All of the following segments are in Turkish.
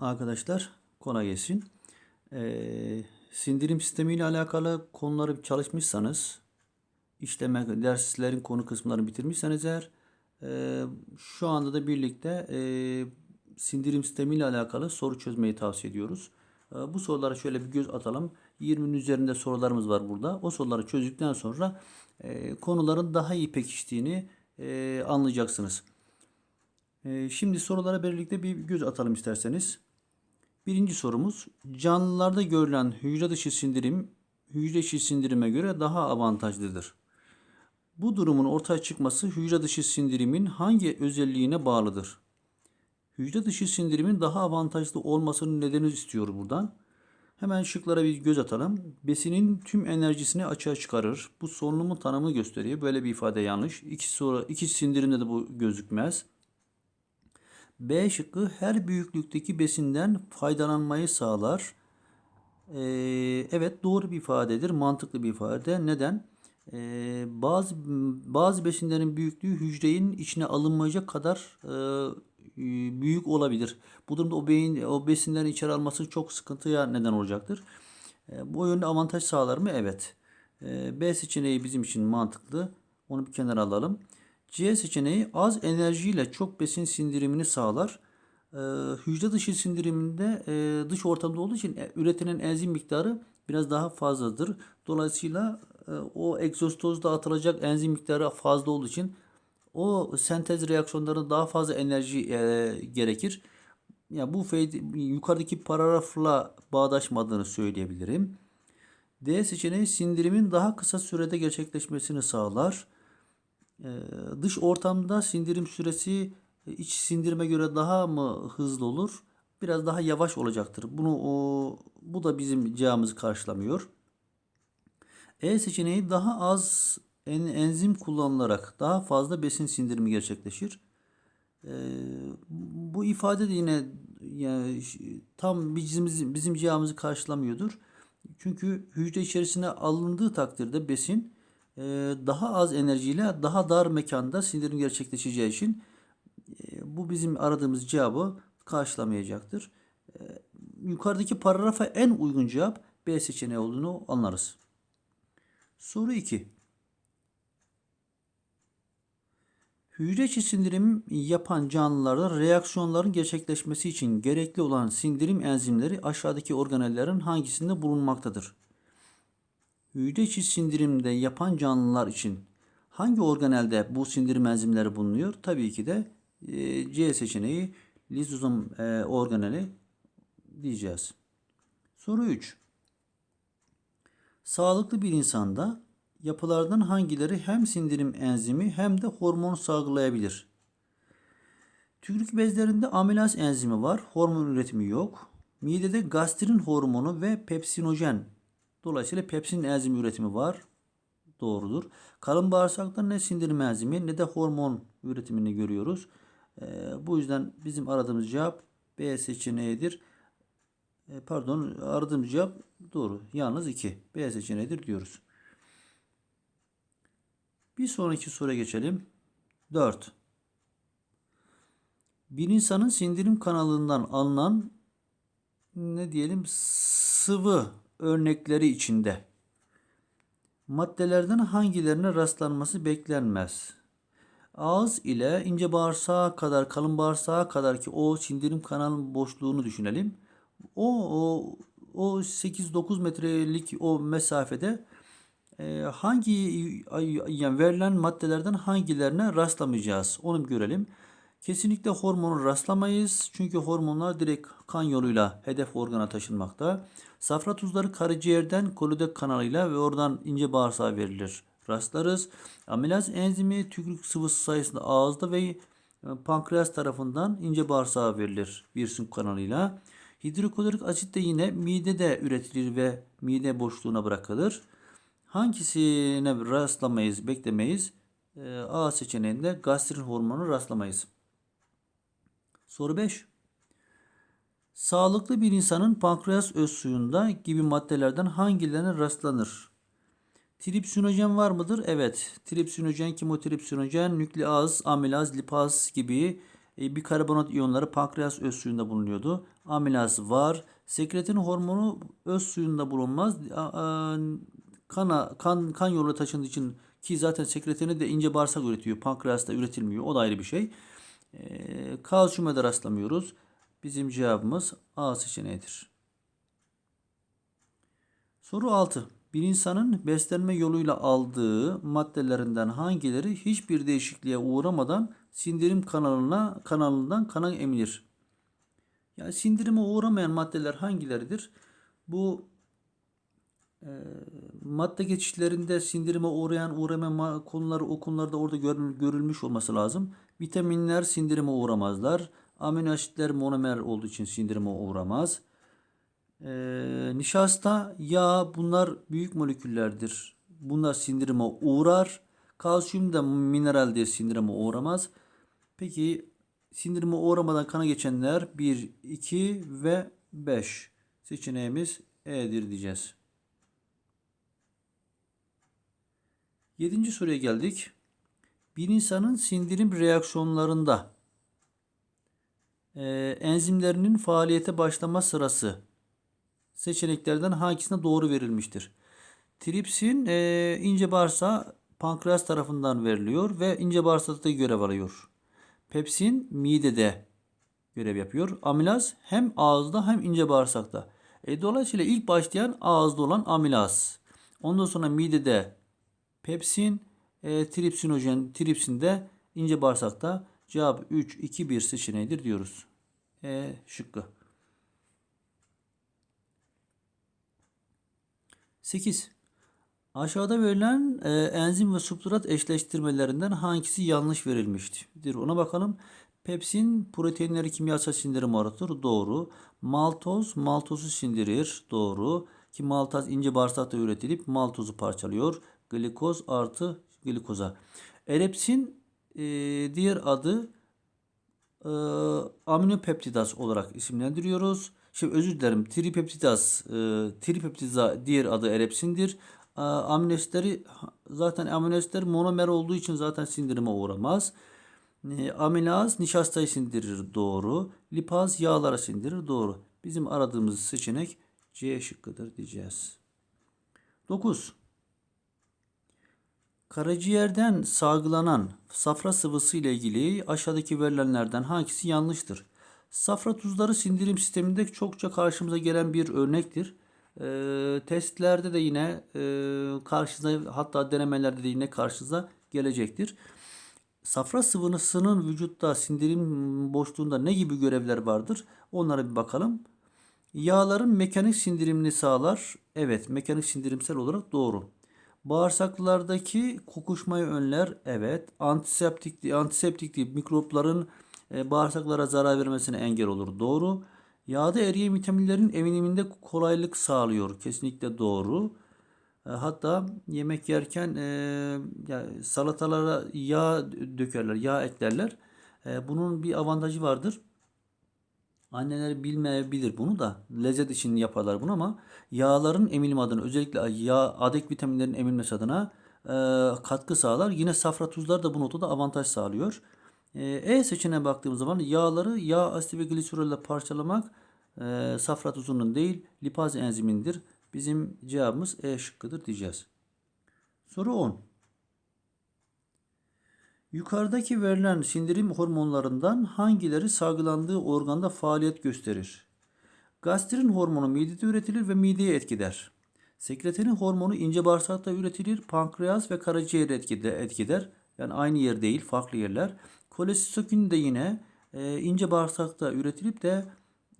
Arkadaşlar kolay gelsin. Ee, sindirim sistemi ile alakalı konuları çalışmışsanız, işleme derslerin konu kısımlarını bitirmişseniz eğer e, şu anda da birlikte e, sindirim sistemi ile alakalı soru çözmeyi tavsiye ediyoruz. E, bu sorulara şöyle bir göz atalım. 20'nin üzerinde sorularımız var burada. O soruları çözdükten sonra e, konuların daha iyi pekiştiğini e, anlayacaksınız. E, şimdi sorulara birlikte bir göz atalım isterseniz. Birinci sorumuz canlılarda görülen hücre dışı sindirim hücre içi sindirime göre daha avantajlıdır. Bu durumun ortaya çıkması hücre dışı sindirimin hangi özelliğine bağlıdır? Hücre dışı sindirimin daha avantajlı olmasının nedeni istiyor buradan. Hemen şıklara bir göz atalım. Besinin tüm enerjisini açığa çıkarır. Bu solunumun tanımını gösteriyor. Böyle bir ifade yanlış. İki, soru, iki sindirimde de bu gözükmez. B şıkkı her büyüklükteki besinden faydalanmayı sağlar. Ee, evet doğru bir ifadedir. Mantıklı bir ifade. Neden? Ee, bazı bazı besinlerin büyüklüğü hücrenin içine alınmayacak kadar e, büyük olabilir. Bu durumda o beyin o besinlerin içeri alması çok sıkıntıya neden olacaktır. E, bu yönde avantaj sağlar mı? Evet. E, B seçeneği bizim için mantıklı. Onu bir kenara alalım. C seçeneği az enerjiyle çok besin sindirimini sağlar. Ee, hücre dışı sindiriminde e, dış ortamda olduğu için e, üretilen enzim miktarı biraz daha fazladır. Dolayısıyla e, o egzostozda atılacak enzim miktarı fazla olduğu için o sentez reaksiyonlarında daha fazla enerji e, gerekir. Ya yani bu yukarıdaki paragrafla bağdaşmadığını söyleyebilirim. D seçeneği sindirimin daha kısa sürede gerçekleşmesini sağlar. Ee, dış ortamda sindirim süresi e, iç sindirime göre daha mı hızlı olur? Biraz daha yavaş olacaktır. Bunu o, bu da bizim cevabımızı karşılamıyor. E seçeneği daha az en, enzim kullanılarak daha fazla besin sindirimi gerçekleşir. Ee, bu ifade de yine yani tam bizim bizim cevabımızı karşılamıyordur. Çünkü hücre içerisine alındığı takdirde besin e, daha az enerjiyle daha dar mekanda sindirim gerçekleşeceği için e, bu bizim aradığımız cevabı karşılamayacaktır. E, yukarıdaki paragrafa en uygun cevap B seçeneği olduğunu anlarız. Soru 2. Hücre içi sindirim yapan canlılarda reaksiyonların gerçekleşmesi için gerekli olan sindirim enzimleri aşağıdaki organellerin hangisinde bulunmaktadır? Hücre içi sindirimde yapan canlılar için hangi organelde bu sindirim enzimleri bulunuyor? Tabii ki de e, C seçeneği lizozom e, organeli diyeceğiz. Soru 3. Sağlıklı bir insanda yapılardan hangileri hem sindirim enzimi hem de hormon salgılayabilir? Tükürük bezlerinde amilaz enzimi var. Hormon üretimi yok. Midede gastrin hormonu ve pepsinojen Dolayısıyla pepsin enzim üretimi var. Doğrudur. Kalın bağırsakta ne sindirim enzimi ne de hormon üretimini görüyoruz. Ee, bu yüzden bizim aradığımız cevap B seçeneğidir. Ee, pardon aradığımız cevap doğru. Yalnız 2. B seçeneğidir diyoruz. Bir sonraki soruya geçelim. 4. Bir insanın sindirim kanalından alınan ne diyelim sıvı örnekleri içinde maddelerden hangilerine rastlanması beklenmez. Ağız ile ince bağırsağa kadar, kalın bağırsağa kadar ki o sindirim kanalının boşluğunu düşünelim. O o, o 8-9 metrelik o mesafede e, hangi yani verilen maddelerden hangilerine rastlamayacağız onu görelim. Kesinlikle hormonu rastlamayız. Çünkü hormonlar direkt kan yoluyla hedef organa taşınmakta. Safra tuzları karaciğerden kolodek kanalıyla ve oradan ince bağırsağa verilir. Rastlarız. Amilaz enzimi tükürük sıvısı sayesinde ağızda ve e, pankreas tarafından ince bağırsağa verilir Wirsing kanalıyla. Hidroklorik asit de yine midede üretilir ve mide boşluğuna bırakılır. Hangisine rastlamayız, beklemeyiz? E, A seçeneğinde gastrin hormonu rastlamayız. Soru 5. Sağlıklı bir insanın pankreas öz suyunda gibi maddelerden hangilerine rastlanır? Tripsinojen var mıdır? Evet. Tripsinojen, kimotripsinojen, nükleaz, amilaz, lipaz gibi E, bikarbonat iyonları pankreas öz suyunda bulunuyordu. Amilaz var. Sekretin hormonu öz suyunda bulunmaz. Kana, kan, kan yoluyla taşındığı için ki zaten sekretini de ince bağırsak üretiyor. Pankreasta üretilmiyor. O da ayrı bir şey. E, kalsiyuma da rastlamıyoruz. Bizim cevabımız A seçeneğidir. Soru 6. Bir insanın beslenme yoluyla aldığı maddelerinden hangileri hiçbir değişikliğe uğramadan sindirim kanalına kanalından kana emilir? Yani sindirime uğramayan maddeler hangileridir? Bu e, madde geçişlerinde sindirime uğrayan uğramayan konuları o konularda orada görül- görülmüş olması lazım. Vitaminler sindirime uğramazlar. Amino asitler monomer olduğu için sindirime uğramaz. Ee, nişasta, yağ bunlar büyük moleküllerdir. Bunlar sindirime uğrar. Kalsiyum da mineral diye sindirime uğramaz. Peki sindirime uğramadan kana geçenler 1, 2 ve 5. Seçeneğimiz E'dir diyeceğiz. Yedinci soruya geldik. Bir insanın sindirim reaksiyonlarında e, enzimlerinin faaliyete başlama sırası seçeneklerden hangisine doğru verilmiştir? Tripsin e, ince bağırsağı pankreas tarafından veriliyor ve ince bağırsakta görev alıyor. Pepsin midede görev yapıyor. Amilaz hem ağızda hem ince bağırsakta. E, dolayısıyla ilk başlayan ağızda olan amilaz. Ondan sonra midede pepsin, e, tripsinojen, tripsin de ince bağırsakta. Cevap 3, 2, 1 seçeneğidir diyoruz. E şıkkı. 8. Aşağıda verilen e, enzim ve substrat eşleştirmelerinden hangisi yanlış verilmiştir? Ona bakalım. Pepsin proteinleri kimyasal sindirim aradır. Doğru. Maltoz maltozu sindirir. Doğru. Ki maltaz ince bağırsakta üretilip maltozu parçalıyor. Glikoz artı glikoza. Erepsin e, diğer adı e, aminopeptidaz olarak isimlendiriyoruz. Şimdi özür dilerim. Tripeptidaz, e, tripeptiza diğer adı erepsindir. E, amino asitleri zaten amino asitler monomer olduğu için zaten sindirime uğramaz. E, amilaz nişastayı sindirir doğru. Lipaz yağlara sindirir doğru. Bizim aradığımız seçenek C şıkkıdır diyeceğiz. 9. Karaciğerden salgılanan safra sıvısı ile ilgili aşağıdaki verilenlerden hangisi yanlıştır? Safra tuzları sindirim sisteminde çokça karşımıza gelen bir örnektir. Ee, testlerde de yine e, karşınıza hatta denemelerde de yine karşınıza gelecektir. Safra sıvısının vücutta sindirim boşluğunda ne gibi görevler vardır? Onlara bir bakalım. Yağların mekanik sindirimini sağlar. Evet, mekanik sindirimsel olarak doğru. Bağırsaklardaki kokuşmayı önler. Evet. Antiseptik, antiseptik değil, mikropların e, bağırsaklara zarar vermesine engel olur. Doğru. Yağda eriyen vitaminlerin eminiminde kolaylık sağlıyor. Kesinlikle doğru. E, hatta yemek yerken e, ya, salatalara yağ dökerler, yağ eklerler. E, bunun bir avantajı vardır. Anneler bilmeyebilir bunu da lezzet için yaparlar bunu ama yağların emilim adına özellikle yağ adek vitaminlerin emilmesi adına e, katkı sağlar. Yine safra tuzlar da bu notada avantaj sağlıyor. E, e seçeneğine baktığımız zaman yağları yağ asidi ve gliserolle parçalamak e, safra tuzunun değil lipaz enzimindir. Bizim cevabımız E şıkkıdır diyeceğiz. Soru 10. Yukarıdaki verilen sindirim hormonlarından hangileri salgılandığı organda faaliyet gösterir? Gastrin hormonu midede üretilir ve mideye etkiler. Sekreterin hormonu ince bağırsakta üretilir, pankreas ve karaciğer etkiler. Yani aynı yer değil, farklı yerler. Kolesistokün de yine e, ince bağırsakta üretilip de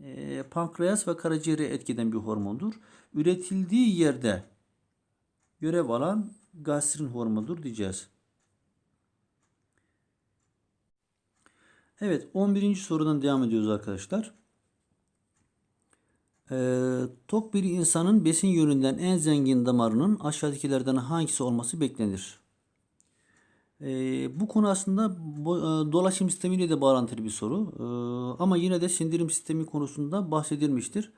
e, pankreas ve karaciğeri etkiden bir hormondur. Üretildiği yerde görev alan gastrin hormonudur diyeceğiz. Evet 11. sorudan devam ediyoruz arkadaşlar. Ee, tok bir insanın besin yönünden en zengin damarının aşağıdakilerden hangisi olması beklenir? Ee, bu konu aslında bu, e, dolaşım sistemiyle de bağlantılı bir soru. Ee, ama yine de sindirim sistemi konusunda bahsedilmiştir.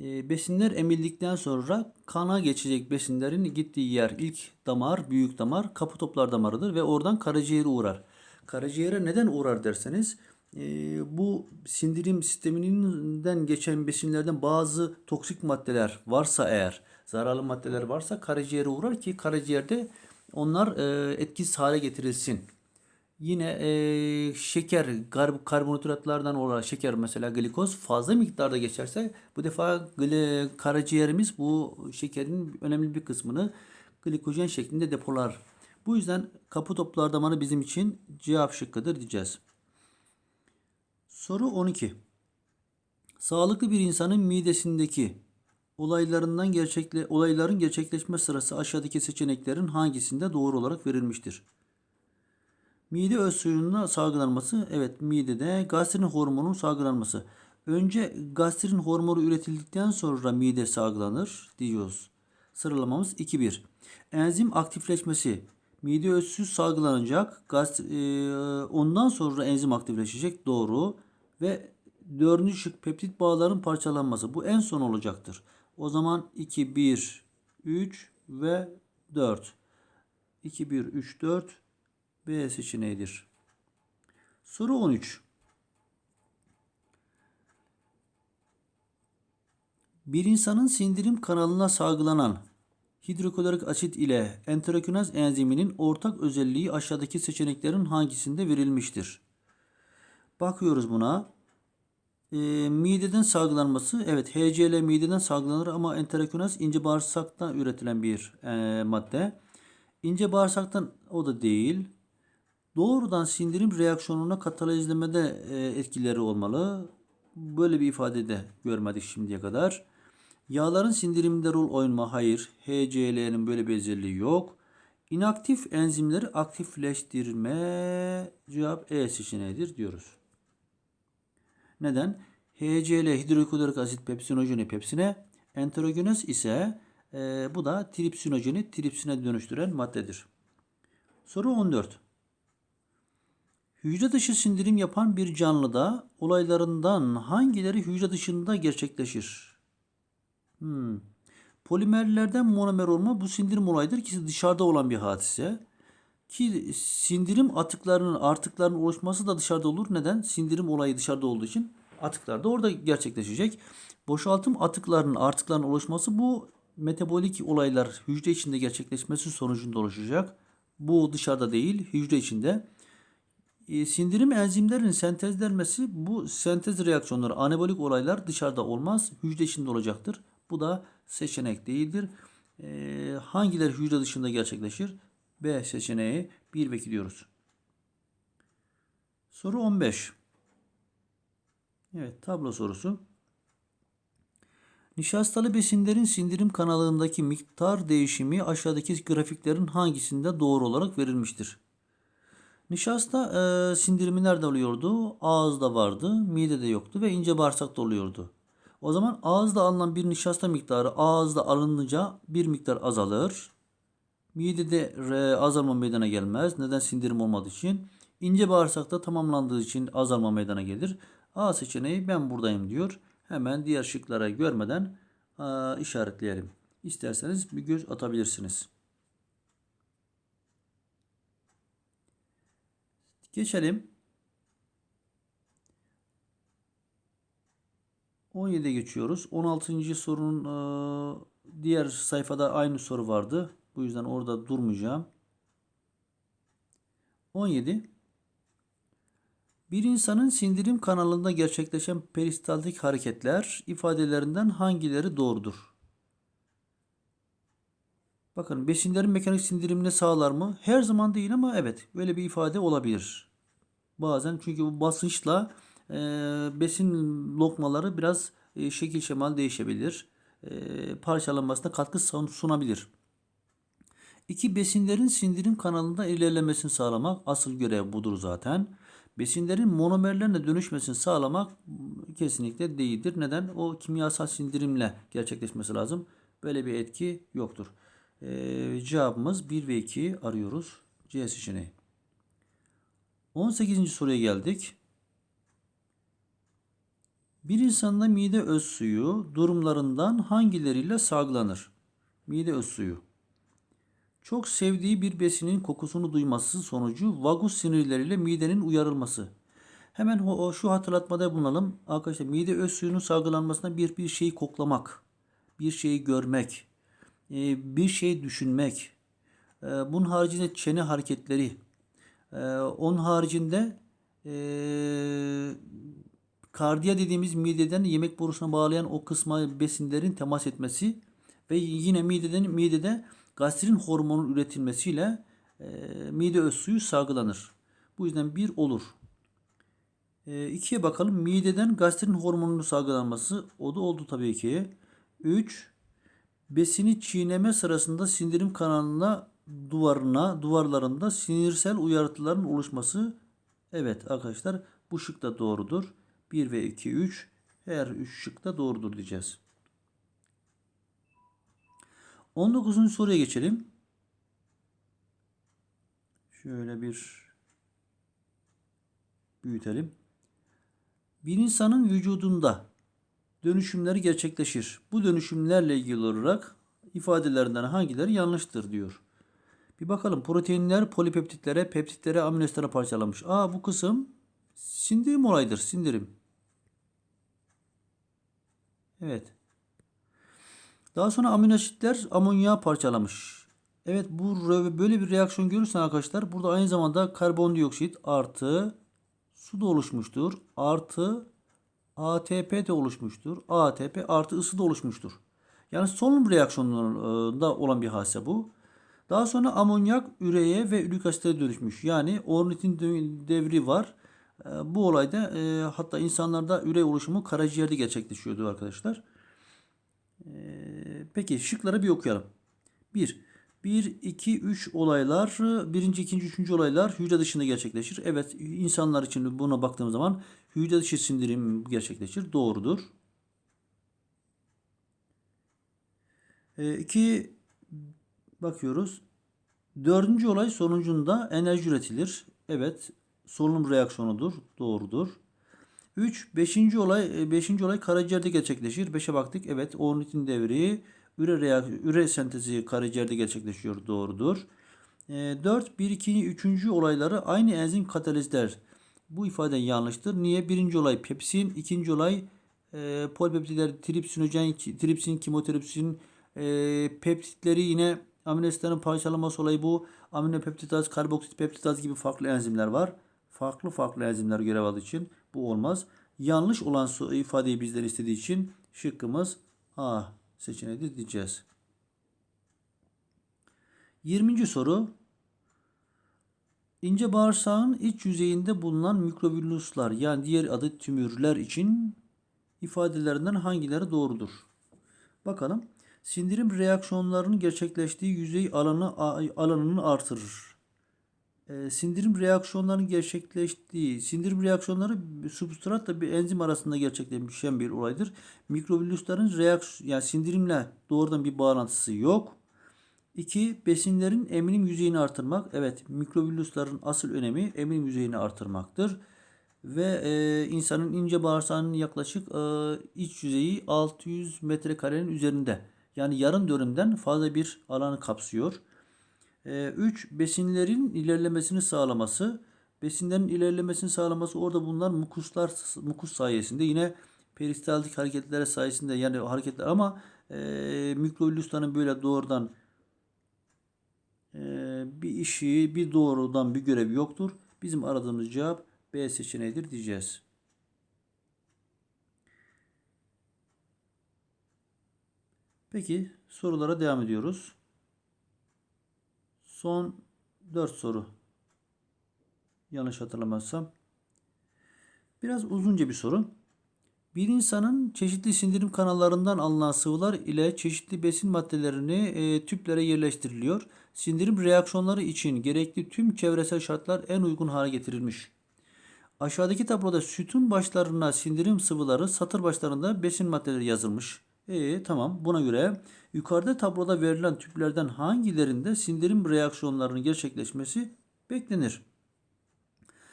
Ee, besinler emildikten sonra kana geçecek besinlerin gittiği yer ilk damar, büyük damar, kapı toplar damarıdır ve oradan karaciğere uğrar. Karaciğere neden uğrar derseniz e, bu sindirim sisteminden geçen besinlerden bazı toksik maddeler varsa eğer, zararlı maddeler varsa karaciğere uğrar ki karaciğerde onlar e, etkisiz hale getirilsin. Yine e, şeker, kar- karbonhidratlardan olarak şeker mesela glikoz fazla miktarda geçerse bu defa gli- karaciğerimiz bu şekerin önemli bir kısmını glikojen şeklinde depolar. Bu yüzden kapı toplar damarı bizim için cevap şıkkıdır diyeceğiz. Soru 12. Sağlıklı bir insanın midesindeki olaylarından gerçekle olayların gerçekleşme sırası aşağıdaki seçeneklerin hangisinde doğru olarak verilmiştir? Mide öz suyunun salgılanması, evet midede gastrin hormonunun salgılanması. Önce gastrin hormonu üretildikten sonra mide salgılanır diyoruz. Sıralamamız 2-1. Enzim aktifleşmesi. Mide öz suyu salgılanacak. Gast e, ondan sonra enzim aktifleşecek. Doğru. Ve dördüncü şık peptit bağların parçalanması. Bu en son olacaktır. O zaman 2, 1, 3 ve 4. 2, 1, 3, 4 B seçeneğidir. Soru 13. Bir insanın sindirim kanalına salgılanan hidroklorik asit ile enterokinaz enziminin ortak özelliği aşağıdaki seçeneklerin hangisinde verilmiştir? Bakıyoruz buna. E, mideden salgılanması, evet HCl mideden salgılanır ama enterokinaz ince bağırsaktan üretilen bir e, madde. İnce bağırsaktan o da değil. Doğrudan sindirim reaksiyonuna katalizlemede e, etkileri olmalı. Böyle bir ifade de görmedik şimdiye kadar. Yağların sindiriminde rol oyma hayır. HCl'nin böyle bir özelliği yok. İnaktif enzimleri aktifleştirme cevap E seçeneğidir diyoruz. Neden? HCl hidroklorik asit pepsinojeni pepsine, enterogenez ise e, bu da tripsinojeni tripsine dönüştüren maddedir. Soru 14. Hücre dışı sindirim yapan bir canlıda olaylarından hangileri hücre dışında gerçekleşir? Hmm. Polimerlerden monomer olma bu sindirim olayıdır ki dışarıda olan bir hadise. Ki sindirim atıklarının artıklarının oluşması da dışarıda olur. Neden? Sindirim olayı dışarıda olduğu için atıklar da orada gerçekleşecek. Boşaltım atıklarının artıklarının oluşması bu metabolik olaylar hücre içinde gerçekleşmesi sonucunda oluşacak. Bu dışarıda değil, hücre içinde. E, sindirim enzimlerinin sentezlenmesi bu sentez reaksiyonları anabolik olaylar dışarıda olmaz, hücre içinde olacaktır. Bu da seçenek değildir. E, hangileri hücre dışında gerçekleşir? B seçeneği 1 ve 2 diyoruz. Soru 15. Evet tablo sorusu. Nişastalı besinlerin sindirim kanalındaki miktar değişimi aşağıdaki grafiklerin hangisinde doğru olarak verilmiştir? Nişasta e, sindirimi nerede oluyordu? Ağızda vardı, midede yoktu ve ince bağırsakta oluyordu. O zaman ağızda alınan bir nişasta miktarı ağızda alınınca bir miktar azalır. Midede e, azalma meydana gelmez. Neden? Sindirim olmadığı için. İnce bağırsakta tamamlandığı için azalma meydana gelir. A seçeneği ben buradayım diyor. Hemen diğer şıklara görmeden a, işaretleyelim. İsterseniz bir göz atabilirsiniz. Geçelim. 17'ye geçiyoruz. 16. sorunun e, diğer sayfada aynı soru vardı. Bu yüzden orada durmayacağım. 17. Bir insanın sindirim kanalında gerçekleşen peristaltik hareketler ifadelerinden hangileri doğrudur? Bakın besinlerin mekanik sindirimini sağlar mı? Her zaman değil ama evet böyle bir ifade olabilir. Bazen çünkü bu basınçla e, besin lokmaları biraz e, şekil şemal değişebilir. E, parçalanmasına katkı sunabilir. İki besinlerin sindirim kanalında ilerlemesini sağlamak asıl görev budur zaten. Besinlerin monomerlerine dönüşmesini sağlamak kesinlikle değildir. Neden? O kimyasal sindirimle gerçekleşmesi lazım. Böyle bir etki yoktur. Ee, cevabımız 1 ve 2 arıyoruz. C seçeneği. 18. soruya geldik. Bir insanda mide öz suyu durumlarından hangileriyle salgılanır? Mide öz suyu. Çok sevdiği bir besinin kokusunu duyması sonucu vagus sinirleriyle midenin uyarılması. Hemen o, şu hatırlatmada bulunalım. Arkadaşlar mide öz suyunun salgılanmasına bir bir şeyi koklamak, bir şeyi görmek, e, bir şey düşünmek. E, bunun haricinde çene hareketleri. E, onun haricinde kardiya dediğimiz mideden yemek borusuna bağlayan o kısma besinlerin temas etmesi ve yine mideden midede gastrin hormonun üretilmesiyle e, mide öz suyu salgılanır. Bu yüzden bir olur. E, ikiye bakalım. Mideden gastrin hormonunun salgılanması. O da oldu tabii ki. 3. Besini çiğneme sırasında sindirim kanalına duvarına duvarlarında sinirsel uyarıtıların oluşması. Evet arkadaşlar bu şık da doğrudur. 1 ve 2 3 her 3 şık da doğrudur diyeceğiz. 19. soruya geçelim. Şöyle bir büyütelim. Bir insanın vücudunda dönüşümleri gerçekleşir. Bu dönüşümlerle ilgili olarak ifadelerinden hangileri yanlıştır diyor. Bir bakalım proteinler polipeptitlere, peptitlere, aminoasitlere parçalanmış. Aa bu kısım sindirim olayıdır. Sindirim. Evet. Daha sonra aminoasitler amonyağı parçalamış. Evet bu böyle bir reaksiyon görürsen arkadaşlar burada aynı zamanda karbondioksit artı su da oluşmuştur. Artı ATP de oluşmuştur. ATP artı ısı da oluşmuştur. Yani solunum reaksiyonlarında olan bir hadise bu. Daha sonra amonyak üreye ve ürik asite dönüşmüş. Yani ornitin devri var. E, Bu olayda e, hatta insanlarda ürey oluşumu karaciğerde gerçekleşiyordu arkadaşlar. E, Peki şıkları bir okuyalım. 1. 1, 2, 3 olaylar, birinci, ikinci, üçüncü olaylar hücre dışında gerçekleşir. Evet insanlar için buna baktığımız zaman hücre dışı sindirim gerçekleşir. Doğrudur. 2 bakıyoruz. Dördüncü olay sonucunda enerji üretilir. Evet solunum reaksiyonudur. Doğrudur. 3. Beşinci olay, 5. olay karaciğerde gerçekleşir. 5'e baktık. Evet ornitin devri, üre, reak- üre sentezi karaciğerde gerçekleşiyor. Doğrudur. 4. 1, 2, 3. olayları aynı enzim katalizler. Bu ifade yanlıştır. Niye? Birinci olay pepsin, ikinci olay e, polipeptitler, tripsinojen, tripsin, kimotripsin, e, peptitleri yine aminoasitlerin parçalanması olayı bu. Aminopeptidaz, karboksit peptidaz gibi farklı enzimler var. Farklı farklı enzimler görev aldığı için bu olmaz. Yanlış olan ifadeyi bizden istediği için şıkkımız A seçeneğidir diyeceğiz. 20. soru. İnce bağırsağın iç yüzeyinde bulunan mikrovilluslar yani diğer adı tümörler için ifadelerinden hangileri doğrudur? Bakalım. Sindirim reaksiyonlarının gerçekleştiği yüzey alanı alanını artırır. Ee, sindirim reaksiyonlarının gerçekleştiği, sindirim reaksiyonları substratla bir enzim arasında gerçekleşen bir olaydır. Mikrovillusların reaksiyon yani sindirimle doğrudan bir bağlantısı yok. 2. Besinlerin emilim yüzeyini artırmak. Evet, mikrovillusların asıl önemi emilim yüzeyini artırmaktır. Ve e, insanın ince bağırsağının yaklaşık e, iç yüzeyi 600 metrekarenin üzerinde. Yani yarım dönümden fazla bir alanı kapsıyor. 3. Besinlerin ilerlemesini sağlaması. Besinlerin ilerlemesini sağlaması orada bulunan mukuslar mukus sayesinde yine peristaltik hareketlere sayesinde yani hareketler ama e, mikrovillusların böyle doğrudan e, bir işi bir doğrudan bir görevi yoktur. Bizim aradığımız cevap B seçeneğidir diyeceğiz. Peki sorulara devam ediyoruz. Son 4 soru. Yanlış hatırlamazsam. Biraz uzunca bir soru. Bir insanın çeşitli sindirim kanallarından alınan sıvılar ile çeşitli besin maddelerini e, tüplere yerleştiriliyor. Sindirim reaksiyonları için gerekli tüm çevresel şartlar en uygun hale getirilmiş. Aşağıdaki tabloda sütun başlarına sindirim sıvıları, satır başlarında besin maddeleri yazılmış. E tamam buna göre yukarıda tabloda verilen tüplerden hangilerinde sindirim reaksiyonlarının gerçekleşmesi beklenir?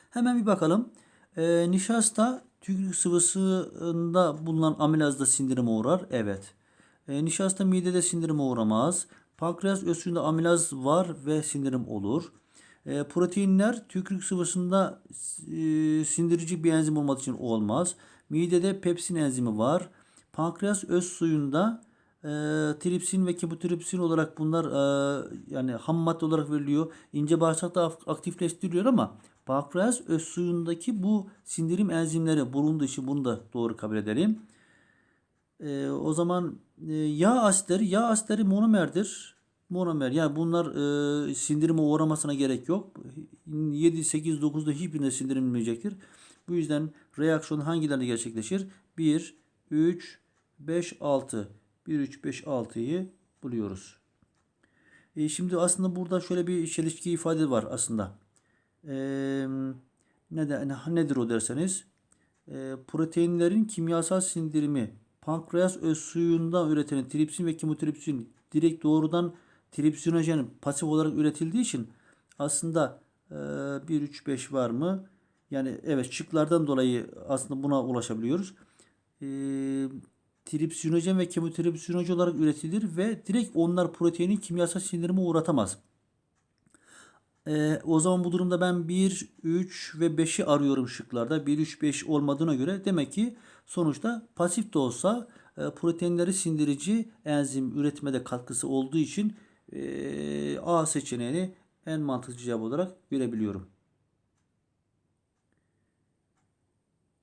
Hemen bir bakalım. E, nişasta tükürük sıvısında bulunan amilazda sindirime uğrar. Evet. E, nişasta midede sindirime uğramaz. Pankreas özünde amilaz var ve sindirim olur. E, proteinler tükürük sıvısında e, sindirici bir enzim olmadığı için olmaz. Midede pepsin enzimi var. Pankreas öz suyunda e, tripsin ve kibotripsin olarak bunlar e, yani ham madde olarak veriliyor. İnce bağırsakta aktifleştiriliyor ama pankreas öz suyundaki bu sindirim enzimleri bulunduğu için bunu da doğru kabul edelim. E, o zaman e, yağ asitleri, yağ asitleri monomerdir. Monomer yani bunlar e, sindirime uğramasına gerek yok. 7, 8, 9'da hiçbirine sindirilmeyecektir. Bu yüzden reaksiyon hangilerinde gerçekleşir? 1, 3, 5, 6. 1, 3, 5, 6'yı buluyoruz. E, şimdi aslında burada şöyle bir çelişki ifade var aslında. E, neden, nedir o derseniz? E, proteinlerin kimyasal sindirimi pankreas öz suyundan üretilen tripsin ve kimotripsin direkt doğrudan tripsinojen pasif olarak üretildiği için aslında e, 1, 3, 5 var mı? Yani evet şıklardan dolayı aslında buna ulaşabiliyoruz. E, tripsinojen ve kemotripsinojen olarak üretilir ve direkt onlar proteinin kimyasal sindirime uğratamaz. Ee, o zaman bu durumda ben 1, 3 ve 5'i arıyorum şıklarda. 1, 3, 5 olmadığına göre demek ki sonuçta pasif de olsa e, proteinleri sindirici enzim üretmede katkısı olduğu için e, A seçeneğini en mantıklı cevap olarak görebiliyorum.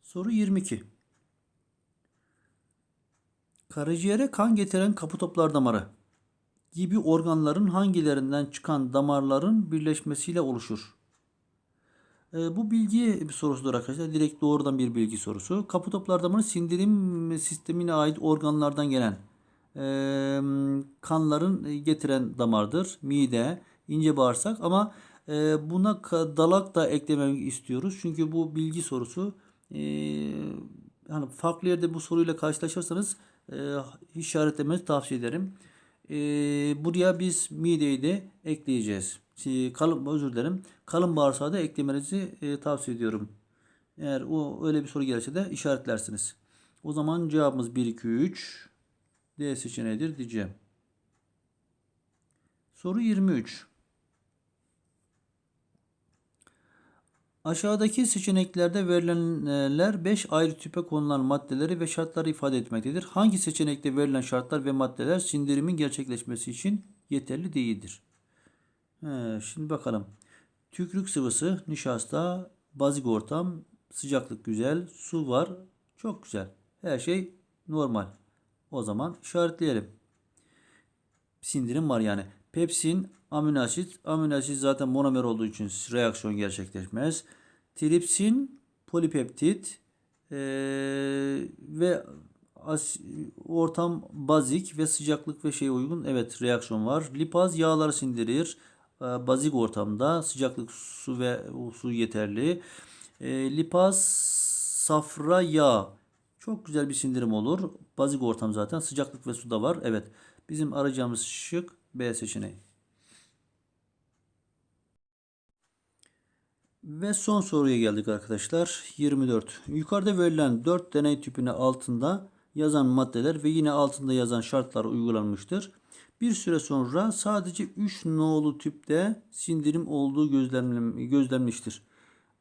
Soru 22. Karaciğere kan getiren kapı toplar damarı gibi organların hangilerinden çıkan damarların birleşmesiyle oluşur? E, bu bilgi sorusudur arkadaşlar. Direkt doğrudan bir bilgi sorusu. Kapı toplar damarı sindirim sistemine ait organlardan gelen e, kanların getiren damardır. Mide, ince bağırsak ama e, buna dalak da eklemek istiyoruz. Çünkü bu bilgi sorusu e, hani farklı yerde bu soruyla karşılaşırsanız e, işaretlemenizi tavsiye ederim. E, buraya biz mideyi de ekleyeceğiz. Şey, kalın özür dilerim. Kalın bağırsağı da eklemenizi e, tavsiye ediyorum. Eğer o öyle bir soru gelirse de işaretlersiniz. O zaman cevabımız 1 2 3 D seçeneğidir diyeceğim. Soru 23. Aşağıdaki seçeneklerde verilenler 5 ayrı tüpe konulan maddeleri ve şartları ifade etmektedir. Hangi seçenekte verilen şartlar ve maddeler sindirimin gerçekleşmesi için yeterli değildir? He, şimdi bakalım. Tükürük sıvısı, nişasta, bazik ortam, sıcaklık güzel, su var. Çok güzel. Her şey normal. O zaman işaretleyelim. Sindirim var yani. Pepsin, amino asit. Amino asit zaten monomer olduğu için reaksiyon gerçekleşmez. Tripsin, polipeptit eee, ve as- ortam bazik ve sıcaklık ve şeye uygun. Evet reaksiyon var. Lipaz yağları sindirir. Ee, Bazik ortamda sıcaklık su ve su yeterli. Ee, lipaz safra yağ. Çok güzel bir sindirim olur. Bazik ortam zaten sıcaklık ve su da var. Evet. Bizim arayacağımız şık B seçeneği. Ve son soruya geldik arkadaşlar. 24. Yukarıda verilen 4 deney tüpüne altında yazan maddeler ve yine altında yazan şartlar uygulanmıştır. Bir süre sonra sadece 3 nolu tüpte sindirim olduğu gözlenmiştir.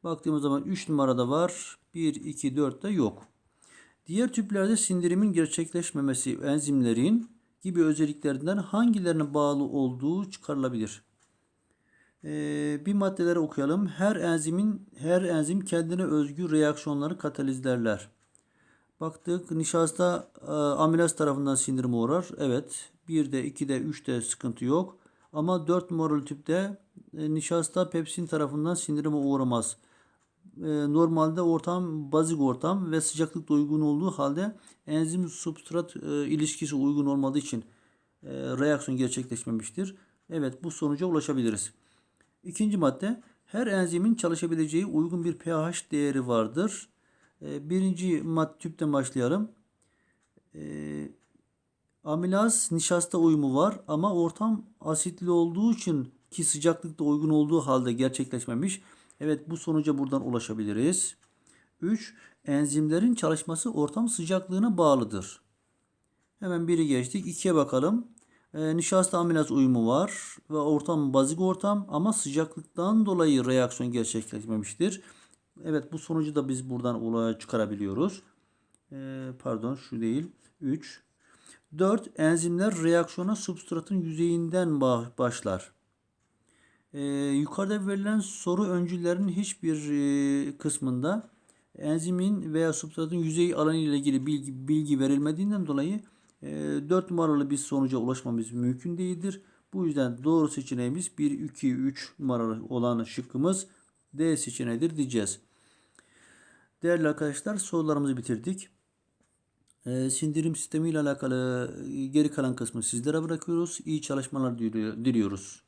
Baktığımız zaman 3 numarada var. 1, 2, 4 de yok. Diğer tüplerde sindirimin gerçekleşmemesi enzimlerin gibi özelliklerinden hangilerine bağlı olduğu çıkarılabilir. Ee, bir maddeleri okuyalım. Her enzimin her enzim kendine özgü reaksiyonları katalizlerler. Baktık nişasta e, amilaz tarafından sindirime uğrar. Evet. 1'de, 2'de, 3'te sıkıntı yok. Ama 4 numaralı tüpte e, nişasta pepsin tarafından sindirime uğramaz. E, normalde ortam bazik ortam ve sıcaklık da uygun olduğu halde enzim substrat ilişkisi uygun olmadığı için reaksiyon gerçekleşmemiştir. Evet bu sonuca ulaşabiliriz. İkinci madde her enzimin çalışabileceği uygun bir pH değeri vardır. E, birinci madde tüpten başlayalım. E, amilaz nişasta uyumu var ama ortam asitli olduğu için ki sıcaklıkta uygun olduğu halde gerçekleşmemiş. Evet bu sonuca buradan ulaşabiliriz. 3. Enzimlerin çalışması ortam sıcaklığına bağlıdır. Hemen biri geçtik. 2'ye bakalım. E, nişasta amilaz uyumu var ve ortam bazik ortam ama sıcaklıktan dolayı reaksiyon gerçekleşmemiştir. Evet bu sonucu da biz buradan olaya çıkarabiliyoruz. E, pardon şu değil. 3. 4. Enzimler reaksiyona substratın yüzeyinden ba- başlar. Ee, yukarıda verilen soru öncüllerinin hiçbir e, kısmında enzimin veya substratın yüzey alanı ile ilgili bilgi, bilgi verilmediğinden dolayı e, 4 numaralı bir sonuca ulaşmamız mümkün değildir. Bu yüzden doğru seçeneğimiz 1, 2, 3 numaralı olan şıkkımız D seçeneğidir diyeceğiz. Değerli arkadaşlar sorularımızı bitirdik. Ee, sindirim sistemi ile alakalı e, geri kalan kısmı sizlere bırakıyoruz. İyi çalışmalar diliyoruz.